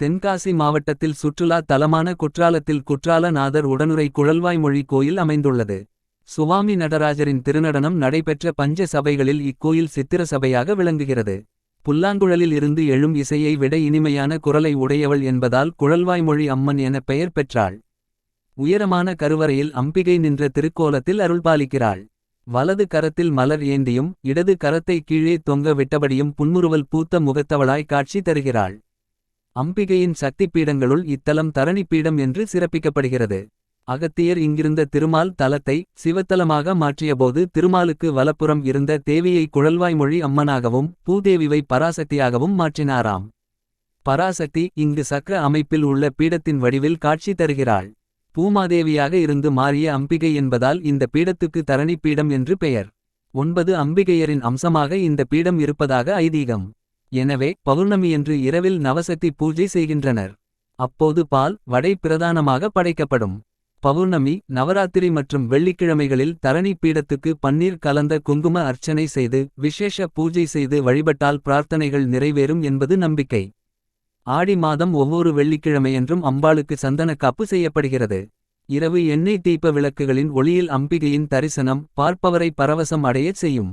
தென்காசி மாவட்டத்தில் சுற்றுலா தலமான குற்றாலத்தில் குற்றாலநாதர் உடனுரை குழல்வாய்மொழி கோயில் அமைந்துள்ளது. சுவாமி நடராஜரின் திருநடனம் நடைபெற்ற பஞ்ச சபைகளில் இக்கோயில் சித்திர சபையாக விளங்குகிறது. புல்லாங்குழலில் இருந்து எழும் இசையை விட இனிமையான குரலை உடையவள் என்பதால் குழல்வாய்மொழி அம்மன் என பெயர் பெற்றாள். உயரமான கருவறையில் அம்பிகை நின்ற திருக்கோலத்தில் அருள்பாலிக்கிறாள். வலது கரத்தில் மலர் ஏந்தியும் இடது கரத்தை கீழே தொங்க விட்டபடியும் புன்முறுவல் பூத்த முகத்தவளாய் காட்சி தருகிறாள். அம்பிகையின் சக்தி பீடங்களுள் இத்தலம் தரணி பீடம் என்று சிறப்பிக்கப்படுகிறது. அகத்தியர் இங்கிருந்த திருமால் தலத்தை சிவத்தலமாக மாற்றியபோது திருமாலுக்கு வலப்புறம் இருந்த தேவியை குழல்வாய்மொழி அம்மனாகவும் பூதேவிவை பராசக்தியாகவும் மாற்றினாராம். பராசக்தி இங்கு சக்கர அமைப்பில் உள்ள பீடத்தின் வடிவில் காட்சி தருகிறாள். பூமாதேவியாக இருந்து மாறிய அம்பிகை என்பதால் இந்த பீடத்துக்கு தரணி பீடம் என்று பெயர். ஒன்பது அம்பிகையரின் அம்சமாக இந்த பீடம் இருப்பதாக ஐதீகம். எனவே பௌர்ணமியன்று இரவில் நவசக்தி பூஜை செய்கின்றனர். அப்போது பால் வடை பிரதானமாக படைக்கப்படும். பௌர்ணமி நவராத்திரி மற்றும் வெள்ளிக்கிழமைகளில் தரணி பீடத்துக்கு பன்னீர் கலந்த குங்கும அர்ச்சனை செய்து விசேஷ பூஜை செய்து வழிபட்டால் பிரார்த்தனைகள் நிறைவேறும் என்பது நம்பிக்கை. ஆடி மாதம் ஒவ்வொரு வெள்ளிக்கிழமையன்றும் அம்பாளுக்கு சந்தனக்காப்பு செய்யப்படுகிறது. இரவு எண்ணெய் தீப விளக்குகளின் ஒளியில் அம்பிகையின் தரிசனம் பார்ப்பவரை பரவசம் அடையச் செய்யும்.